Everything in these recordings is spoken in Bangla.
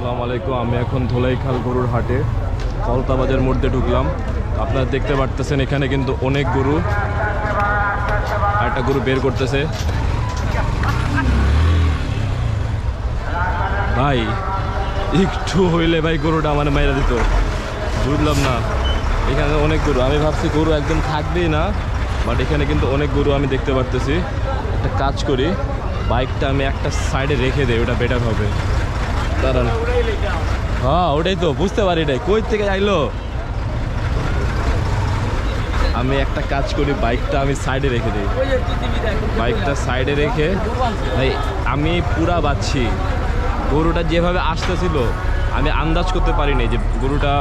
আসসালামু আলাইকুম, আমি এখন ধোলাইখাল গরুর হাটে কলতা বাজার মধ্যে ঢুকলাম। আপনারা দেখতে পারতেছেন এখানে কিন্তু অনেক গরু একটা গরু বের করতেছে। ভাই, একটু হইলে ভাই গরুটা আমার মাইরা দিত। বুঝলাম না, এখানে অনেক গরু, আমি ভাবছি গরু একদম থাকবেই না, বাট এখানে কিন্তু অনেক গরু আমি দেখতে পারতেছি। একটা কাজ করি, বাইকটা আমি একটা সাইডে রেখে দেই, ওটা বেটার হবে। দাঁড়ান। হ্যাঁ ওটাই তো, বুঝতে পারি এটাই কই থেকে আইলো? আমি একটা কাজ করি, বাইকটা আমি সাইডে রেখে দিই। বাইকটা সাইডে রেখে আমি পুরা বাচ্ছি। গরুটা যেভাবে আসতেছিল, আমি আন্দাজ করতে পারিনি যে গরুটা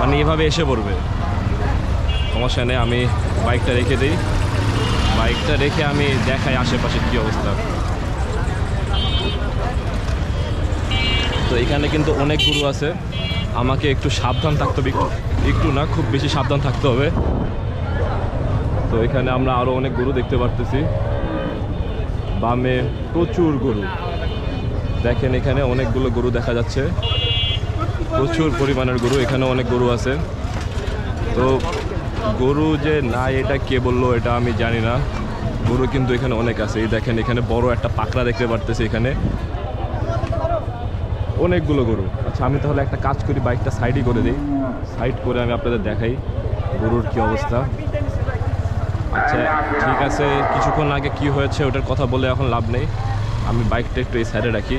মানে এভাবে এসে পড়বে। সমস্যা নেই, আমি বাইকটা রেখে দিই। বাইকটা রেখে আমি দেখাই আশেপাশের কী অবস্থা। তো এখানে কিন্তু অনেক গরু আছে। আমাকে একটু সাবধান থাকতে হবে। একটু না, খুব বেশি সাবধান থাকতে হবে। তো এখানে আমরা আরও অনেক গরু দেখতে পারতেছি। বামে প্রচুর গরু। দেখেন এখানে অনেকগুলো গরু দেখা যাচ্ছে। প্রচুর পরিমাণের গরু, এখানে অনেক গরু আছে। তো গরু যে না এটা কে বলল, এটা আমি জানি না। গরু কিন্তু এখানে অনেক আছে। এই দেখেন, এখানে বড় একটা পাকড়া দেখতে পারতেছি এখানে। অনেকগুলো গরু। আচ্ছা আমি তাহলে একটা কাজ করি, বাইকটা সাইডই করে দিই। সাইড করে আমি আপনাদের দেখাই গরুর কি অবস্থা। আচ্ছা ঠিক আছে, কিছুক্ষণ আগে কি হয়েছে ওটার কথা বলে এখন লাভ নেই। আমি বাইকটা একটু এই সাইডে রাখি।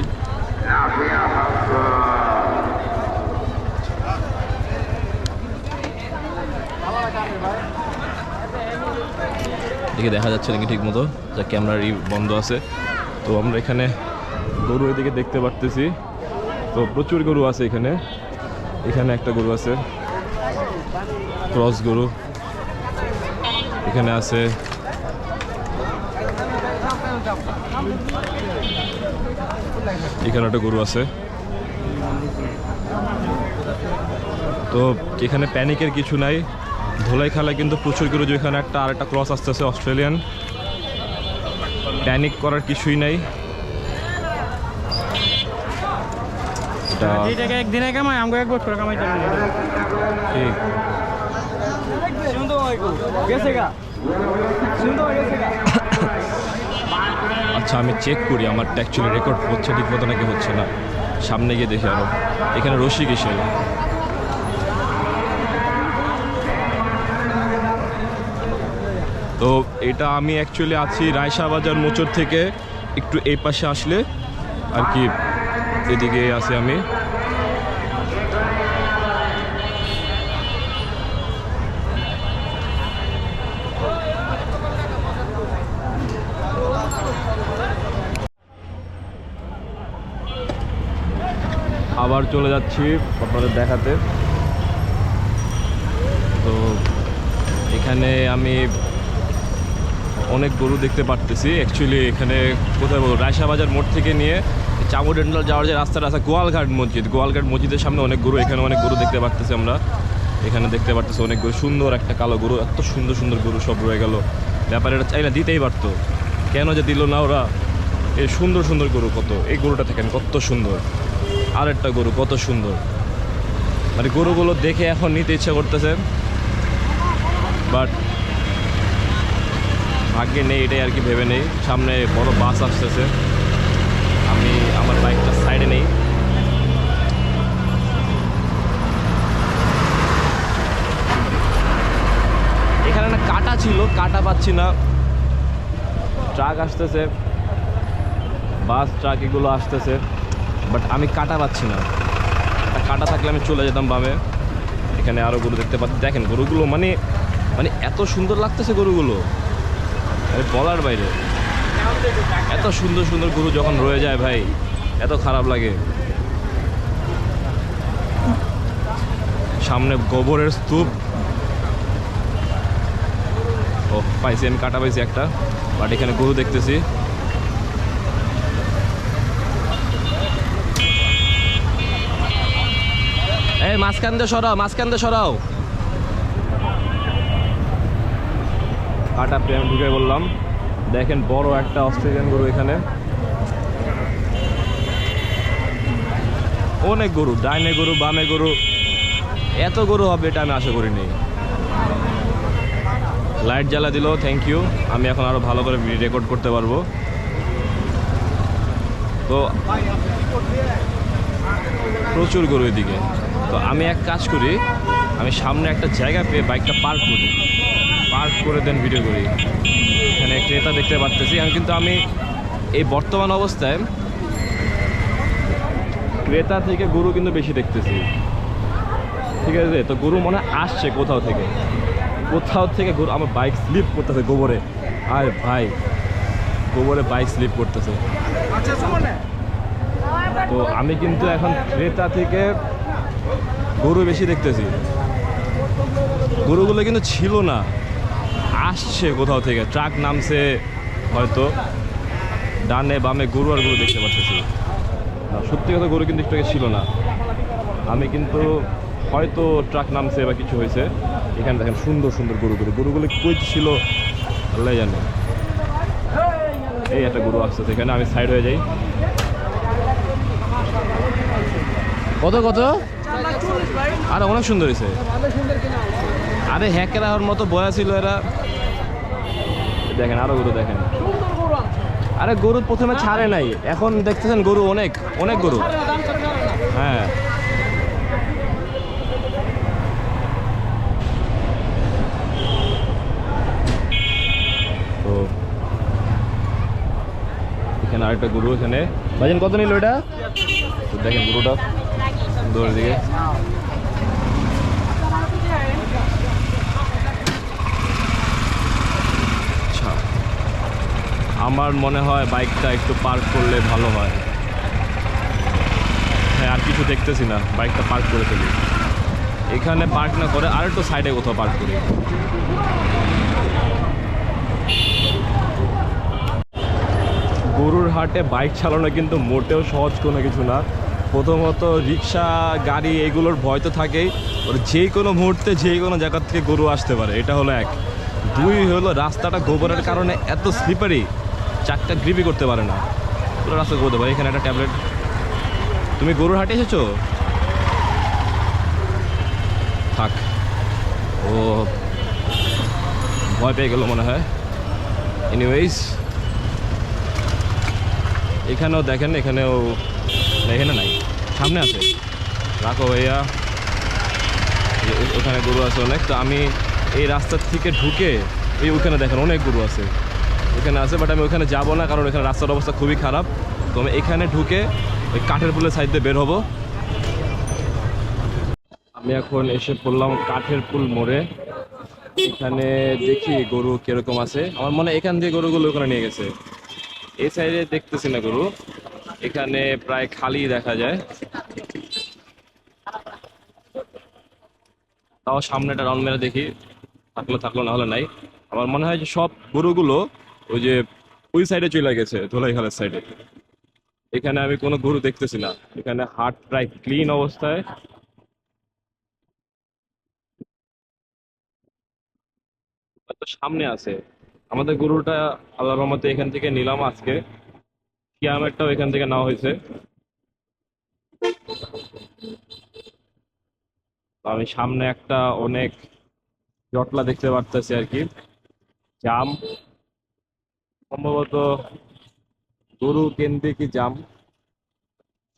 এদিকে দেখা যাচ্ছে নাকি ঠিক মতো। যা ক্যামেরার বন্ধ আছে। তো আমরা এখানে গরু এদিকে দেখতে পারতেছি। তো প্রচুর গরু আছে এখানে। এখানে একটা গরু আছে। ক্রস গরু। এখানে আছে। এখানে একটা গরু আছে। তো এখানে প্যানিকের কিছু নাই। ধোলাই খেলায় কিন্তু প্রচুর গরু। যেখানে একটা আর একটা ক্রস আসতেছে, অস্ট্রেলিয়ান। প্যানিক করার কিছুই নাই। এটা যে টাকা একদিনে কামাই আমাকে এক বছর কামাইতে পারি ঠিক। সুন্দর গেছে গা সুন্দর গেছে গা আচ্ছা আমি চেক করি আমারটা অ্যাকচুয়ালি রেকর্ড হচ্ছে ঠিক মতো নাকি হচ্ছে না। সামনে গিয়ে দেখি আরও। এখানে রশি কিসের তো এটা আমি অ্যাকচুয়ালি আছি রায়শা বাজার মোচর থেকে একটু এই পাশে আসলে আর কি এদিকে আছি আমি। আবার চলে যাচ্ছি আপনাদের দেখাতে। তো এখানে আমি অনেক গরু দেখতে পারতেছি। অ্যাকচুয়ালি এখানে কোথায় বলব? রায়শা বাজার মোড় থেকে নিয়ে চামুডেন্টাল যাওয়ার যে রাস্তাটা আছে, গোয়ালঘাট মসজিদ। গোয়ালঘাট মসজিদের সামনে অনেক গরু, এখানে অনেক গরু দেখতে পারতেছি আমরা। এখানে দেখতে পারতেছি অনেক গরু, সুন্দর একটা কালো গরু, এত সুন্দর সুন্দর গরু সব রয়ে গেল। ব্যাপারে এটা চাইলে দিতেই পারতো। কেন যে দিল না ওরা? এই সুন্দর সুন্দর গরু কত? এই গরুটা দেখেন কত সুন্দর। আর একটা গরু কত সুন্দর। মানে গরুগুলো দেখে এখন নিতে ইচ্ছা করতেছে। বাট ভাগ্যে নেই, এটাই আর কি ভেবে নেই। সামনে বড় বাস আসতেছে। আমি আমার বাইকটা সাইডে নেই। এখানে না কাটা ছিল, কাটা পাচ্ছি না। ট্রাক আসতেছে, বাস, ট্রাক এগুলো আসতেছে বাট আমি কাটা পাচ্ছি না। একটা কাটা থাকলে আমি চলে যেতাম বামে। এখানে আরও গরু দেখতে পাচ্ছি। দেখেন গরুগুলো মানে মানে এত সুন্দর লাগতেছে গরুগুলো। বলার বাইরে। এত সুন্দর সুন্দর গরু যখন রয়ে যায় ভাই এত খারাপ লাগে। সামনে গোবরের স্তূপ। ও, পাইছি, আমি কাটা পাইছি একটা বাট এখানে গরু দেখতেছি। এই, মাঝখান দিয়ে সরাও, মাঝখান দিয়ে সরাও। কাটা প্রেম ঢুকে বললাম। দেখেন, বড় একটা অস্ট্রেলিয়ান গরু এখানে। অনেক গরু, ডাইনে গরু, বামে গরু, এত গরু হবে এটা আমি আশা করিনি। লাইট জ্বালা দিল থ্যাংক ইউ আমি এখন আরও ভালো করে রেকর্ড করতে পারব। তো প্রচুর গরু এদিকে। তো আমি এক কাজ করি, আমি সামনে একটা জায়গা পেয়ে বাইকটা পার্ক করি। পার্ক করে দেন ভিডিও করি। এখানে ক্রেতা দেখতে পারতেছি। কিন্তু আমি এই বর্তমান অবস্থায় ক্রেতা থেকে গরু কিন্তু বেশি দেখতেছি। ঠিক আছে? তো গরু মনে আসছে কোথাও থেকে। কোথাও থেকে গরু, আমার বাইক স্লিপ করতেছে গোবরে। আর ভাই, গোবরে বাইক স্লিপ করতেছে। তো আমি কিন্তু এখন ক্রেতা থেকে গরু বেশি দেখতেছি। গরুগুলো কিন্তু ছিল না। আসছে কোথাও থেকে। ট্রাক নামছে হয়তো। ডানে বামে গরু আর গরু দেখতে পাচ্ছি সত্যি কথা গরু কিন্তু একটু ছিল না। আমি কিন্তু হয়তো ট্রাক নামছে বা কিছু হয়েছে এখানে দেখেন সুন্দর সুন্দর গরুগুলো গরুগুলো কই ছিল আল্লাহ জানে। এই একটা গরু আসছে এখানে আমি সাইড হয়ে যাই। কত কত? আরে অনেক সুন্দর হয়েছে। আরে ওর মতো বয়া ছিল এরা। দেখেন আরও গরু দেখেন। আরে গরু প্রথমে ছাড়ে নাই। এখন দেখতেছেন গরু অনেক অনেক গরু। হ্যাঁ। তো এখানে আরেকটা গরু এখানে। ভাইজান, কত নিল এটা? দেখেন গরুটা। দিকে আচ্ছা আমার মনে হয় বাইকটা একটু পার্ক করলে ভালো হয়। হ্যাঁ আর কিছু দেখতেছি না, বাইকটা পার্ক করে ফেলি। এখানে পার্ক না করে আর একটু সাইডে কোথাও পার্ক করি। গরুর হাটে বাইক চালানো কিন্তু মোটেও সহজ কোনো কিছু না। প্রথমত রিক্সা, গাড়ি এগুলোর ভয় তো থাকেই। যে কোনো মুহূর্তে যে কোনো জায়গার থেকে গরু আসতে পারে, এটা হলো এক। দুই হলো রাস্তাটা গোবরের কারণে এত স্লিপারি চারটা গ্রিপি করতে পারে না। পুরো রাস্তা করতে পারে এখানে একটা ট্যাবলেট। তুমি গরুর হাটে এসেছ? থাক। ও, ভয় পেয়ে গেল মনে হয়। এনিওয়েজ এখানেও দেখেন, এখানেও এখানে নাই। সামনে আছে। রাখো ভাইয়া। ওখানে গরু আছে অনেক। তো আমি এই রাস্তার থেকে ঢুকে এই ওখানে দেখেন অনেক গরু আছে। ওখানে আছে বাট আমি ওখানে যাব না, কারণ এখানে রাস্তার অবস্থা খুবই খারাপ। তো আমি এখানে ঢুকে ওই কাঠের পুলের সাইড দিয়ে বের হব। আমি এখন এসে পড়লাম কাঠের পুল মোড়ে। এখানে দেখি গরু কীরকম আছে। আমার মনে এখান দিয়ে গরুগুলো ওখানে নিয়ে গেছে। এই সাইডে দেখতেছি না গরু। এখানে প্রায় খালি দেখা যায়। তাও সামনেটা রাউন্ড মেরে দেখি। থাকল থাকল, না হলে নাই। আমার মনে হয় যে সব গরুগুলো ওই যে, ওই সাইডে চলে গেছে, ধোলাইখালের সাইডে এখানে আমি কোনো গরু দেখতেছি না। এখানে হাট প্রায় ক্লিন অবস্থায়। সামনে আছে। আমাদের গরুটা আল্লাহ রহমতে এখান থেকে নিলাম আজকে। কিয়ামেরটাও এখান থেকে নেওয়া হয়েছে। আমি সামনে একটা অনেক জটলা দেখতে পারতেছি আর কি। জাম। সম্ভবত গরু কেন্দ্রিক জাম?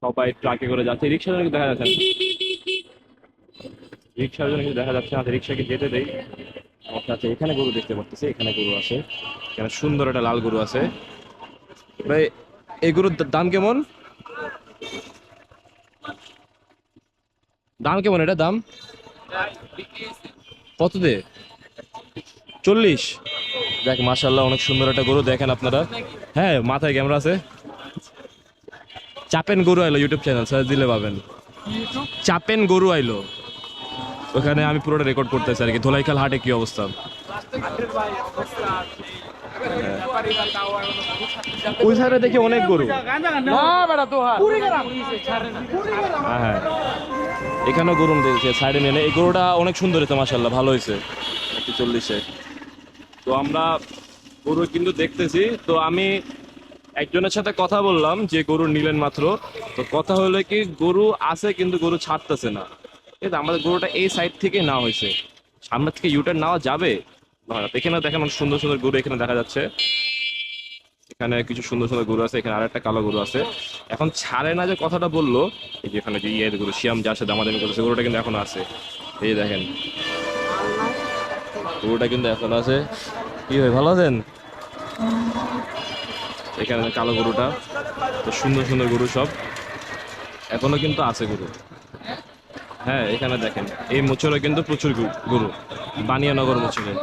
সবাই ট্রাকে করে যাচ্ছে। রিক্সার জন্য দেখা যাচ্ছে রিক্সার জন্য কিছু দেখা যাচ্ছে না। রিক্সাকে যেতে দেই। আচ্ছা আচ্ছা এখানে গরু দেখতে পাচ্ছি এখানে গরু আছে। এখানে সুন্দর একটা লাল গরু আছে। ভাই, এই গরুর দাম কেমন? দাম কেমন এটা দাম? কত দে? চল্লিশ। দেখ মাশাল্লাহ অনেক সুন্দর একটা গরু দেখেন আপনারা। হ্যাঁ মাথায় ক্যামেরা আছে। চাপেন গরু আইলো ইউটিউব চ্যানেল সার্চ দিলে পাবেন। চাপেন গরু আইলো। ওখানে আমি পুরোটা রেকর্ড করতেছি আর কি। ধোলাইখাল হাটে কি অবস্থা? ওই সাইডে দেখি অনেক গরু। হ্যাঁ হ্যাঁ। এখানেও গরু দিয়েছে সাইডে নিয়ে এই গরুটা অনেক সুন্দর হয়েছে মাসাল্লাহ ভালো হয়েছে। চল্লিশে। তো আমরা গরু কিন্তু দেখতেছি। তো আমি একজনের সাথে কথা বললাম যে গরু নিলেন মাত্র। তো কথা হলো কি, গরু আছে কিন্তু গরু ছাড়তেছে না। ঠিক আছে আমাদের গরুটা এই সাইড থেকে না হয়েছে। সামনে থেকে ইউটার নেওয়া যাবে? এখানে দেখেন অনেক সুন্দর সুন্দর গরু এখানে দেখা যাচ্ছে। এখানে কিছু সুন্দর সুন্দর গরু আছে, এখানে আরেকটা কালো গরু আছে। এখন ছাড়ে না যে কথাটা বলল, এই যে এখানে যে ইয়ের গরু, শিয়াম যার সাথে দামাদামি করেছে গরুটা কিন্তু এখন আছে। এই যে দেখেন গরুটা কিন্তু এখন আছে। কি হয় ভালো আছেন? এখানে কালো গরুটা, তো সুন্দর সুন্দর গরু সব। এখনও কিন্তু আছে গরু। হ্যাঁ এখানে দেখেন, এই মোচরে কিন্তু প্রচুর গরু- গরু। বানিয়ানগর মোচরে।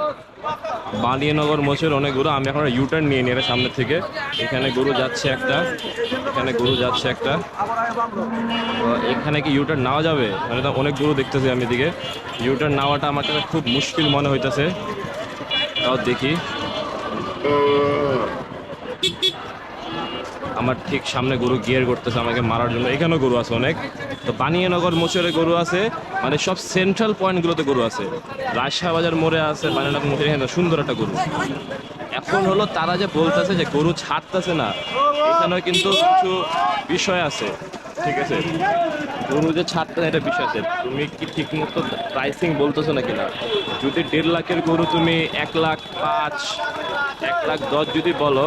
বানিয়ানগর মোচের অনেক গরু, আমি এখন ইউটার্ন নিয়ে নিয়ে সামনে থেকে। এখানে গরু যাচ্ছে একটা। এখানে গরু যাচ্ছে একটা। এখানে কি ইউটার্ন নেওয়া যাবে? মানে তো অনেক গরু দেখতেছি আমি এদিকে। ইউটার্ন নেওয়াটা আমার কাছে খুব মুশকিল মনে হইতেছে। তাও দেখি। আমার ঠিক সামনে গরু গিয়ার করতেছে আমাকে মারার জন্য। এখানেও গরু আছে অনেক। তো বানিয়ানগর মোচরে গরু আছে। মানে সব সেন্ট্রাল পয়েন্টগুলোতে গরু আছে। রাজশাহ বাজার মোড়ে আছে, বানিয়ানগর মোচরে সুন্দর একটা গরু। এখন হলো তারা যে বলতেছে যে গরু ছাড়তেছে না। এখানেও কিন্তু কিছু বিষয় আছে, ঠিক আছে? গরু যে ছাড়তে এটা বিষয় আছে, তুমি কি ঠিক মতো প্রাইসিং বলতেছো নাকি না? যদি দেড় লাখের গরু তুমি এক লাখ পাঁচ, এক লাখ দশ যদি বলো,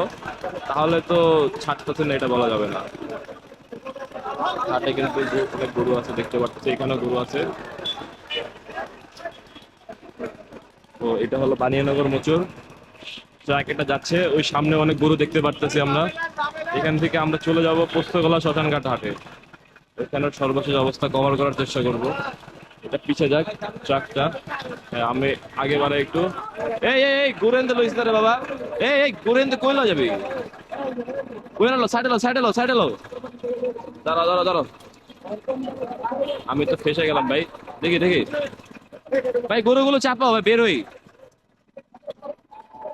তাহলে তো ছাড়তেছে না এটা বলা যাবে না। হাটে কিন্তু অনেক গরু আছে, দেখতে পাচ্ছি, এখানেও গরু আছে। তো এটা হলো বানিয়ানগর মোচর। ট্রাক এটা যাচ্ছে, ওই সামনে অনেক গরু দেখতে পারতেছি আমরা। এখান থেকে আমরা চলে যাব পোস্তগোলা শ্মশানঘাট হাটে। এখানের সর্বশেষ অবস্থা কভার করার চেষ্টা করব। এটা পিছে যাক ট্রাকটা। হ্যাঁ, আমি আগে বারে একটু এই এই গুরেন্দে লইস না রে বাবা। এই এই গুরেন্দে কই লো যাবি? কই লো সাইডে লো সাইডে লো সাইডে লো। দাঁড়াও দাঁড়াও দাঁড়াও। আমি তো ফেসে গেলাম ভাই। দেখি দেখি। ভাই গরুগুলো চাপাও ভাই বের হই।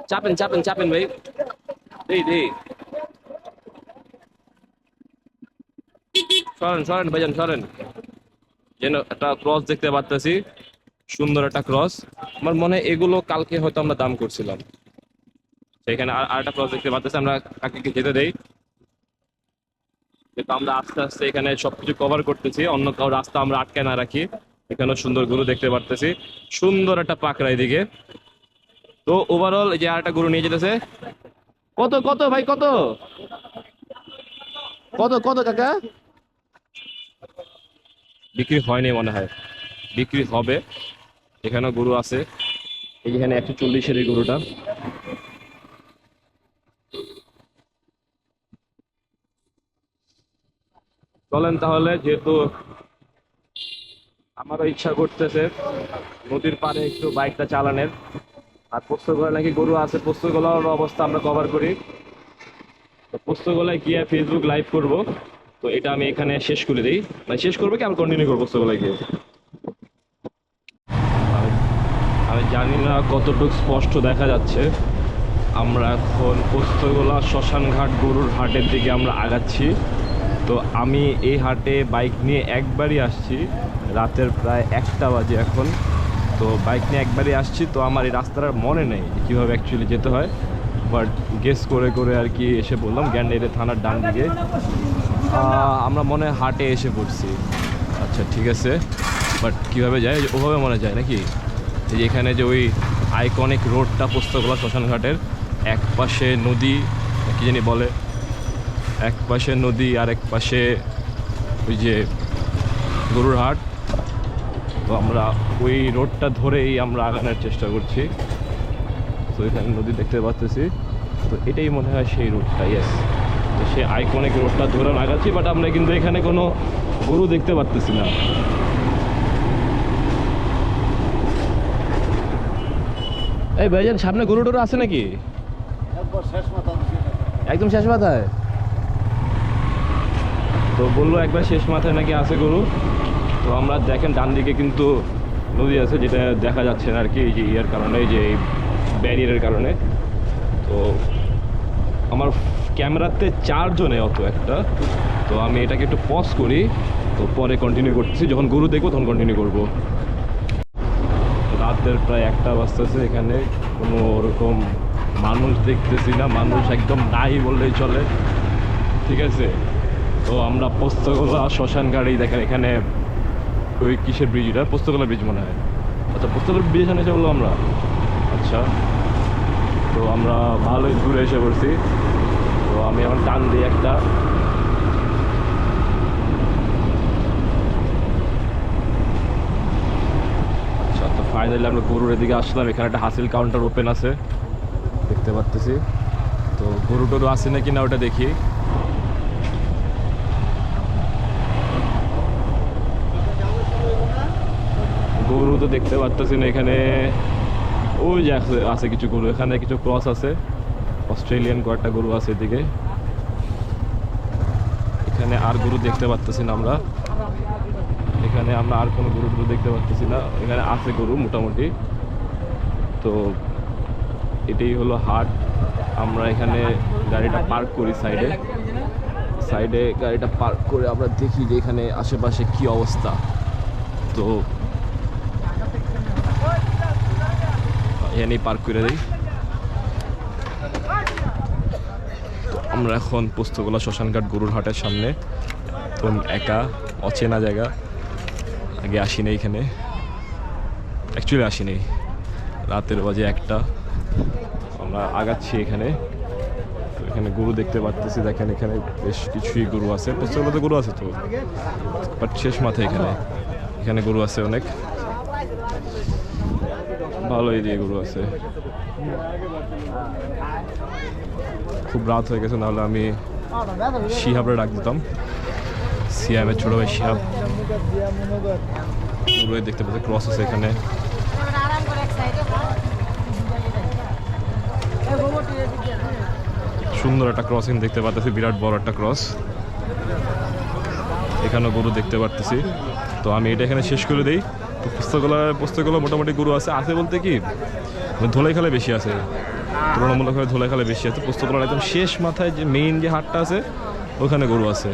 চাপেন চাপেন চাপেন ভাই। দেই দেই। সরেন সরেন ভাইজান, সরেন। যেন একটা ক্রস দেখতে পারতেছি, সুন্দর একটা ক্রস আমার মনে এগুলো কালকে হয়তো আমরা দাম করছিলাম। সেখানে আর আরেকটা ক্রস দেখতে পারতেছি, আমরা কাকে যেতে দেই। কিন্তু আমরা আস্তে আস্তে এখানে সবকিছু কভার করতেছি, অন্য কাউ রাস্তা আমরা আটকে না রাখি। এখানেও সুন্দর গরু দেখতে পারতেছি। সুন্দর একটা পাকড়া এদিকে। তো ওভারঅল যে আরেকটা গরু নিয়ে যেতেছে। কত কত ভাই, কত? কত কত কাকা? বিক্রি হয়নি মনে হয়। বিক্রি হবে। এখানে গরু আছে। এখানে একশো চল্লিশের এই গরুটা। চলেন তাহলে, যেহেতু আমারও ইচ্ছা করতেছে নদীর পাড়ে একটু বাইকটা চালানোর। আর পোস্তগোলা নাকি গরু আছে পোস্তগোলার অবস্থা আমরা কভার করি। তো পোস্তগোলায় গিয়ে ফেসবুক লাইভ করব। তো এটা আমি এখানে শেষ করে দিই। মানে শেষ করব কি? আমি কন্টিনিউ করব পোস্তগোলায় গিয়ে। আমি- জানি না কতটুকু স্পষ্ট দেখা যাচ্ছে। আমরা এখন পোস্তগোলা শ্মশানঘাট গরুর হাটের দিকে আমরা আগাচ্ছি। তো আমি এই হাটে বাইক নিয়ে একবারই আসছি। রাতের প্রায় একটা বাজে এখন। তো বাইক নিয়ে একবারই আসছি। তো আমার এই রাস্তাটার মনে নেই কীভাবে অ্যাকচুয়ালি যেতে হয়। বাট গেস করে করে আর কি এসে বললাম। গ্যান্ডেরে থানার ডান দিকে। আমরা মনে হাটে এসে পড়ছি। আচ্ছা ঠিক আছে। বাট কীভাবে যায়? ওভাবে মনে যায় নাকি? যে এখানে যে ওই আইকনিক রোডটা পোস্তগোলা শ্মশানঘাটের এক পাশে নদী, কি জানি বলে? এক পাশে নদী আর এক পাশে ওই যে গরুর হাট। তো আমরা ওই রোডটা ধরেই আমরা আগানোর চেষ্টা করছি। তো এখানে নদী দেখতে পাচ্তেছি। তো এটাই মনে হয় সেই রোডটা ইয়েস তো সেই আইকনিক রোডটা ধরে লাগাচ্ছি বাট আমরা কিন্তু এখানে কোনো গরু দেখতে পারতেছি না। এই ভাইজান সামনে গরু টরু আছে নাকি? একদম শেষ মাথায়? তো বলল একবার শেষ মাথায় নাকি আছে গরু। তো আমরা দেখেন ডান দিকে কিন্তু নদী আছে যেটা দেখা যাচ্ছে না আর কি এই যে ইয়ার কারণে এই যে ব্যারিয়ারের কারণে। তো আমার ক্যামেরাতে চারজনে অত একটা। তো আমি এটাকে একটু পজ করি, তো পরে কন্টিনিউ করতেছি। যখন গরু দেখব তখন কন্টিনিউ করব। রাতের প্রায় একটা বাজতেছে এখানে। কোনো ওরকম মানুষ দেখতেছি না। মানুষ একদম নাই বললেই চলে। ঠিক আছে? তো আমরা পোস্তগোলা শ্মশান গাড়ি দেখেন, এখানে ওই কিসের ব্রিজ এটা? ব্রিজ মনে হয়। আচ্ছা পোস্তগোলা ব্রিজ এসে বলল আমরা। আচ্ছা। তো আমরা ভালোই দূরে এসে পড়ছি। তো আমি এখন টান দিই একটা। আচ্ছা তো ফাইনালি আমরা গরুর এদিকে আসলাম। এখানে একটা হাসিল কাউন্টার ওপেন আছে। দেখতে পাচ্তেছি। তো গরু টরু আছে নাকি না ওটা দেখি। গরু তো দেখতে পারতেছি না এখানে। ওই যে আছে কিছু গরু। এখানে কিছু ক্রস আছে। অস্ট্রেলিয়ান কয়েকটা গরু আছে এদিকে। এখানে আর গরু দেখতে পারতেছি না আমরা। এখানে আমরা আর কোনো গরু দেখতে পাচ্ছি না। এখানে আছে গরু মোটামুটি। তো এটাই হলো হাট। আমরা এখানে গাড়িটা পার্ক করি সাইডে। সাইডে গাড়িটা পার্ক করে আমরা দেখি যে এখানে আশেপাশে কি অবস্থা। তো এখানেই পার্ক করে দিই। আমরা এখন পোস্তগোলা শ্মশানঘাট গরুর হাটের সামনে। তো একা, অচেনা জায়গা। আগে আসিনি এখানে। অ্যাকচুয়ালি আসিনি। রাতের বাজে একটা। আমরা আগাচ্ছি এখানে। এখানে গরু দেখতে পাচ্তেছি দেখেন এখানে বেশ কিছুই গরু আছে। পোস্তগোলাতে গরু আছে তো? বাট শেষ মাথায় এখানে। এখানে গরু আছে অনেক। ভালো এরিয়া গরু আছে। খুব রাত হয়ে গেছে, নাহলে আমি শিহাবরে ডাক দিতাম। সিয়ামের ছোট ভাই শিহাব। পুরোই দেখতে পাচ্ছি ক্রস আছে এখানে। সুন্দর একটা ক্রসিং দেখতে পাচ্ছি বিরাট বড় একটা ক্রস এখানেও গরু দেখতে পারতেছি। তো আমি এটা এখানে শেষ করে দিই। তো পুস্তকগুলো মোটামুটি গরু আছে আছে বলতে কি? ধোলাই খালে বেশি আছে। তুলনামূলকভাবে খালে বেশি আছে পোস্তকলার একদম শেষ মাথায় যে মেইন যে হাটটা আছে, ওখানে গরু আছে।